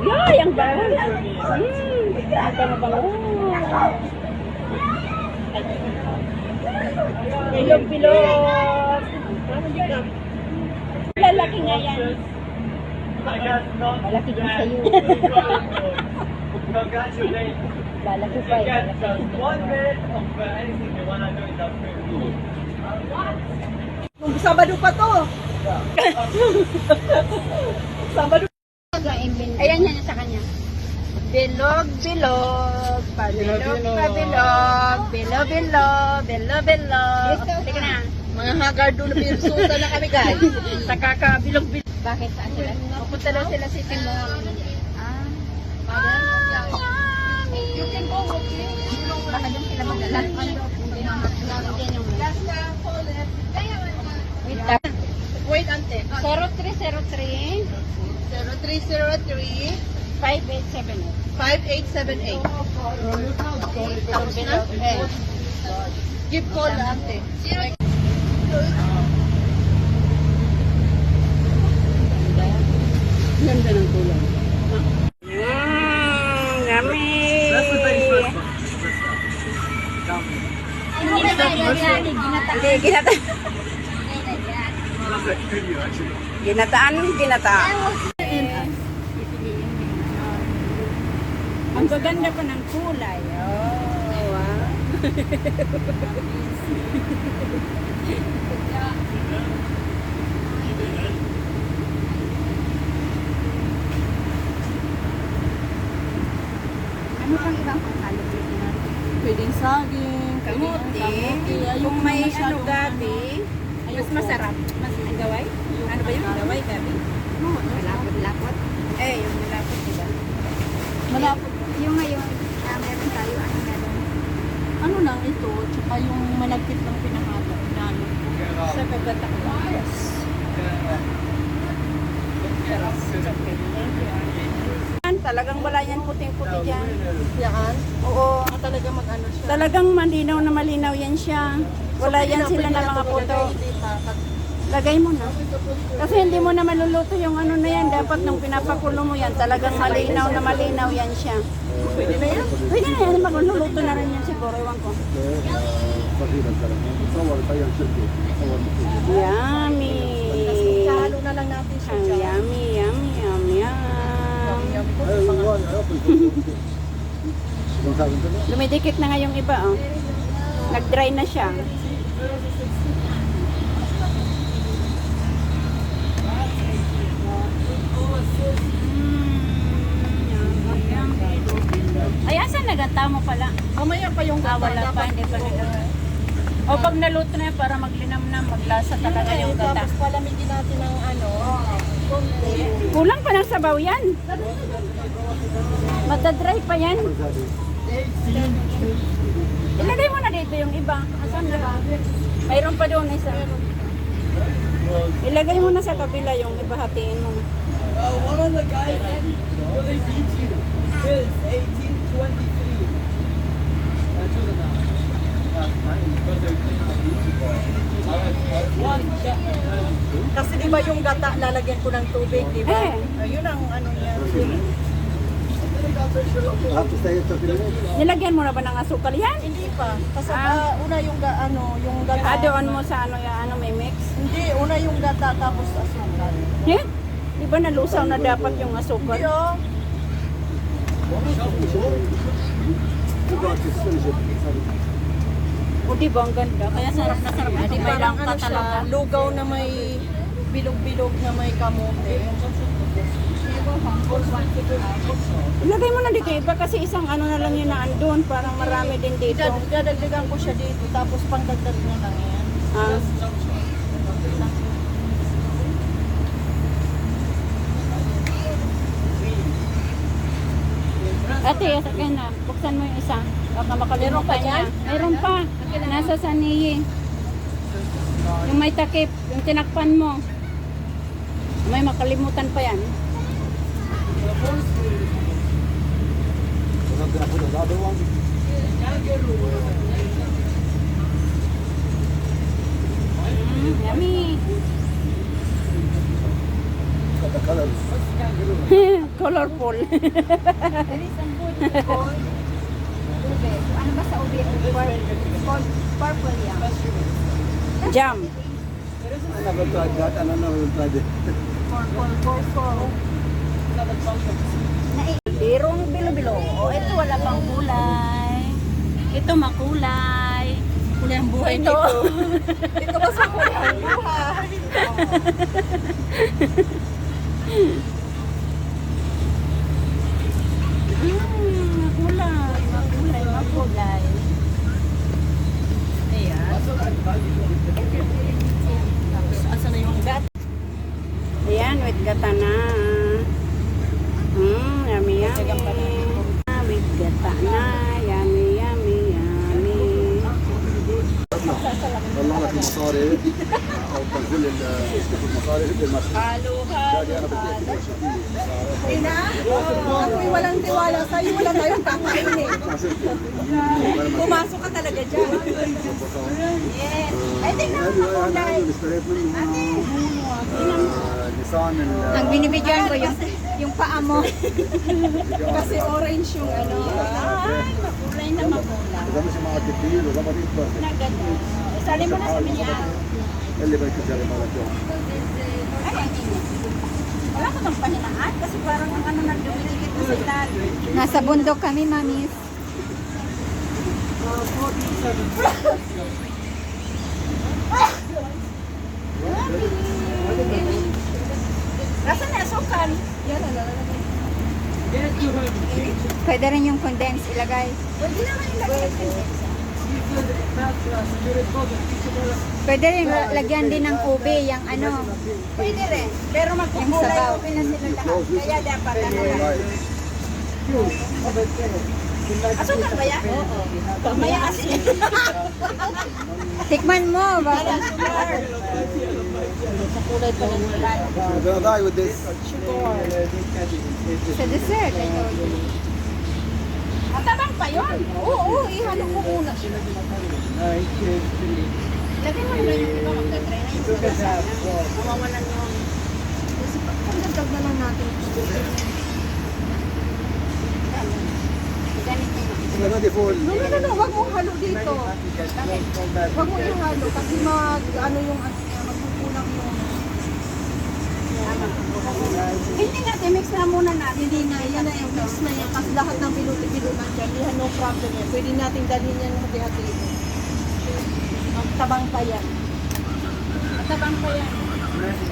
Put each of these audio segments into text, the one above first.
Yay, ang bango. Hmm, ang bango-bango. Bilog-bilog. Lalaki nga yan. Malaki din sa'yo. Lalaki pa eh. Nung Sabado pa to. Sabado. Ayan yan sa kanya. Bilog, bilog, pabilog, pabilog, bilog, bilog, bilog, bilog. Teka na. Mga hagardo na pirsuta na kami guys. Nakakabilog, bilog. Bakit saan sila? Pupunta daw sila sa Timor. Ah, You can go, okay? Baka doon sila magdala. Hindi na yung Wait. Wait ante. 0303 0303 5878. 5878. Eh. Give call na ante. Ganda ng kulay. Mmm, yummy! Hindi, ginata. That's like video, actually. Ginataan, ginataan. Ang gaganda pa ng kulay. Oh, wow. ano pang ibang natin? Pwedeng saging, Kamuti. Kung may ano gabi, mas Ayoko. masarap. Mas ang gaway? Ano ba yung gaway gabi? Malapot-lapot. Eh, yung malapot, diba? Malapot. Yung ngayon, ah, meron tayo, ano meron? Ano lang ito, tsaka yung malagkit ng pinahalo. Nalo. Sa kagatak lang. Yes. Talagang wala yan puting-puti dyan. Yan. Oo. Ah, talaga mag-ano siya. Talagang malinaw na malinaw yan siya. Wala yan sila na mga puto. Lagay mo na. Kasi hindi mo na maluluto yung ano na yan. Dapat nung pinapakulo mo yan, talagang malinaw na malinaw yan siya. Pwede na yan. Pwede na yan. Magluluto na rin yan siguro. Ewan ko. Yummy. Kahalo na lang natin siya yummy, yummy, yum, yum. Lumidikit na nga yung iba, oh. Nag-dry na siya. tamo pala. Mamaya pa yung Ah, wala pa, hindi pa niluto. O pag naluto na yan, para maglinamnam, maglasa talaga yung eh, gata. Tapos palamigin natin ang ano. Kulang pa ng sabaw yan. Matadry pa yan. Ilagay mo na dito yung iba. Asan na ba? Mayroon pa doon isa. Ilagay mo na sa kabila yung iba, hatiin mo na. Uh, one on the guy, will they beat you? Is 18, 23. Kasi di ba yung gata lalagyan ko ng tubig, di ba? Eh. Ayun ang ano niya. Nilagyan mo na ba ng asukal yan? Hindi pa. Kasi Ah. una yung ga, ano, yung gata. Ah, doon mo sa ano, ya, ano may mix? Hindi, una yung gata tapos asukal. Eh? Di ba nalusaw na dapat yung Hindi asukal? oh. O di ba ang ganda? Kaya sarap na sarap. Di ba lang Parang ano siya, talaga? lugaw na may bilog-bilog na may kamote. Ilagay mo na dito iba kasi isang ano na lang yun na andun. Parang marami din dito. Dad- Dadagdagan ko siya dito tapos pangdagdag na lang yan. Ah. Ate, akin na. Buksan mo yung isa. Baka makalimutan pa niya. Meron pa. Nasa saniyi. Yung may takip, yung tinakpan mo. May makalimutan pa yan. Mm, yummy. the colors. Colorful. There is some food called ube. Ano ba sa ube? Pur- Purple yan. Jam. I never tried that and I never tried it. Purple, purple. Birong bilo-bilo. O, ito wala pang kulay. Ito makulay. Kulay ang buhay Ito. nito. Ito ba sa kulay? Buhay. いい? sa'yo wala tayong kakain eh. Pumasok ka talaga dyan. Yes. Eh, I think na makulay. Ate. Ang binibidyan ko yung yung paa mo. Kasi orange yung ano. Ay, ah, makulay na makulay. Kasama si mga titil, kasama dito. Naganda. Sali mo na sa minyaan elevator dyan para dyan. Wala ko nang pahinaan kasi parang ang ano nagdumiligit ko sa ilalim. Nasa bundok kami, mamis. Nasaan na asukan? Yan, alalala. Pwede rin yung condensed ilagay. Pwede naman ilagay yung condensed. Pwede rin la- lagyan din ng ube, yung ano. Pwede rin. Pero magkukulay open na sila lahat. Kaya dapat ano lang. Asukal ba yan? Oo. Mamaya asin. Tikman mo, baka. I'm gonna die with this. Sa dessert. Matabang pa yun. Oo, oo. Ihalo mo muna. Lagyan mo na yung iba magdadry na yung iba sana. Mawawalan yung... Pagdagdag na lang natin. I'm gonna fall. No, no, no, no. Huwag mong halo dito. Huwag mo ihalo kasi mag, ano yung, magkukulang yung... Hindi natin, mix na muna natin. Hindi na, yan na yung mix na yan. Kasi lahat ng bilo-bilo nandiyan. Yan, no problem yan. Pwede nating dalhin yan hati-hati. Ang tabang pa yan. Matabang pa yan.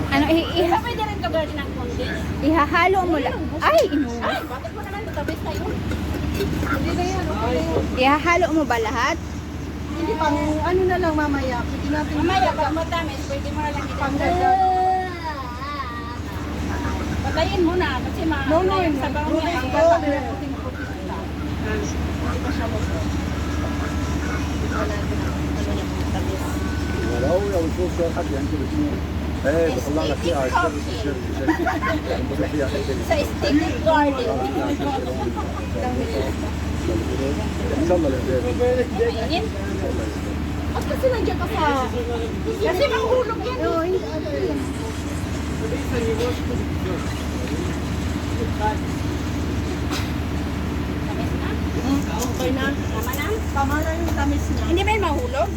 Ano, i- Iha iha- pwede rin to gawin ng condensed. ihahalo mo lang. Ay, inu. Ay, bakit mo naman natabis na yun? Hindi na yan, okay na yan. Ihahalo mo ba lahat? Hindi pang, ano na lang mamaya. Pwede natin Mamaya, pag matamis, pwede mo na lang pang itang Patayin mo na kasi ma No, no, yung no. sabaw No, niya. no, Ang no. gata. Puting-puti sila. Hindi pa siya luto. ولو لو شوف شو حد يعني الاثنين ايه بطلع لك فيها شر شر شر بضيف فيها حته Sa sticky garlic. ان شاء الله البيت Mainit. At kasi nandiyan ka sa... Kasi mahulog yan. Oo, hindi. Okay na. Tama na. Tama na yung tamis niya. Hindi ba yung mahulog?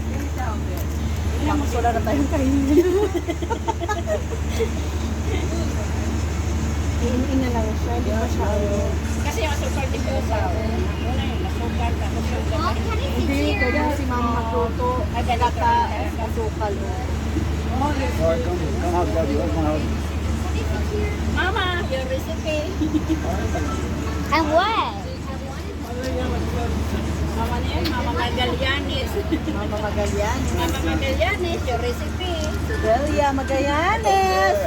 Tapos wala na tayong kainin. Iinin na lang siya. Hindi pa siya ano. Kasi yung asukal di ko sa una yung asukal tapos yung gata. Hindi, kaya si mama magluto. Ay, ganito Gata, rin. asukal. Alright, come, come out, my house? Mama, your recipe. And what? Mama na yan, Mama Magallanes. Mama Magallanes. Mama Magallanes, your recipe. Delia Magallanes.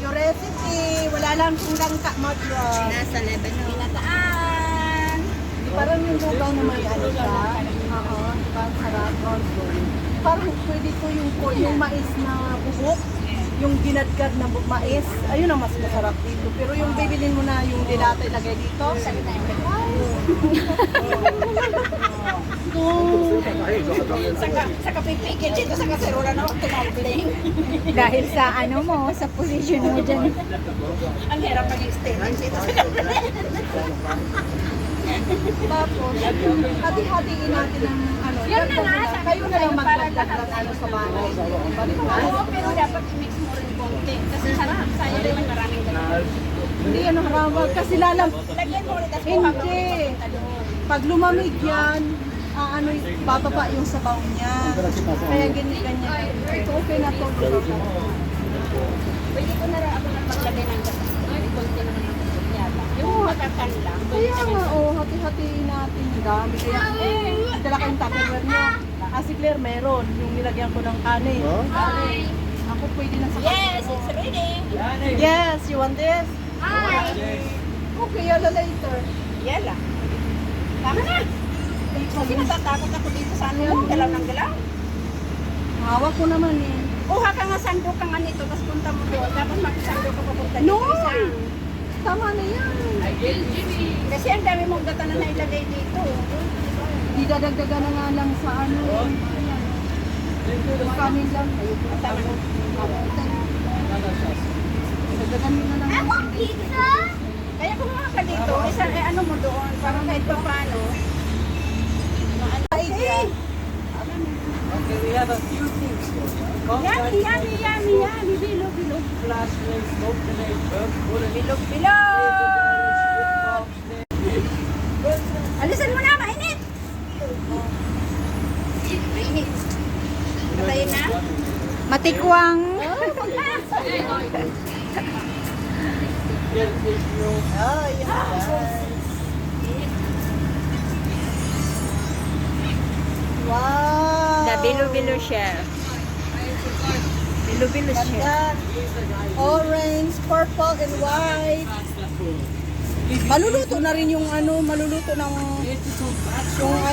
Yung recipe. Wala lang kulang ka madra. Nasa Lebanon. Pinataan. Parang yung lugaw na may ano siya. Oo. Parang sarap. Parang pwede ko yung, yung mais na bubok. Yung ginadgad na mais. Ayun ang mas masarap dito. Pero yung bibilin mo na yung dilata ilagay dito. Saka, saka pipigil dito sa kaserola na tumambling. Dahil sa ano mo, sa position mo dyan. Ang hirap mag-stay dito sa Tapos, hati-hatiin natin ang ano. Yan na nga, sabi Kayo ko na sa'yo, para lahat ano sa bahay. Oo, pero dapat i-mix mo rin konti. Kasi sarap. Sayang naman maraming ganun. Hindi yan harawag kasi lalam. Lagyan mo ulit at Hindi. Pag lumamig yan, ano, bababa yung sabaw niya. Kaya ganyan ganyan. Ito okay na to. Pwede ko na rin ako nang maglagay ng gas. Ay, konti naman ang gas yata. Yung makakan lang. Kaya nga, oh, hati-hatiin natin dami. Kaya, eh, dala kayong tupperware niyo. Ah, si Claire meron. Yung nilagyan ko ng kanin. Hi! Ako pwede na sa Yes, it's ready. Yes, you want this? Hi! Okay, yala later. Yala. Tama na. Kasi natatakot ako dito sa ano mo. Galaw ng galaw. Hawak ko naman eh. Kuha ka nga sandok ka nga nito, tapos punta mo doon. Tapos makisandok ka papunta dito. No! Isang. Tama na yan. Kasi ang dami mong gata na nailagay dito. Didadagdagan na nga lang sa ano. Yung kanin lang. Dagdagan mo na lang. Kaya kumuha ka dito, isa, eh, ano mo doon, para kahit pa paano. Okay. Okay, we have a few things for you. Yummy, yummy, yummy, yummy, bilog, bilog. Flash smoke grenade, burp, bullet. Bilog, bilog! Alisan mo na, mainit! Mainit. Patayin na? Guys. Wow. The bilo-bilo siya. Bilo-bilo. Ganda. Orange, purple, and white. Maluluto na rin yung ano, maluluto ng yung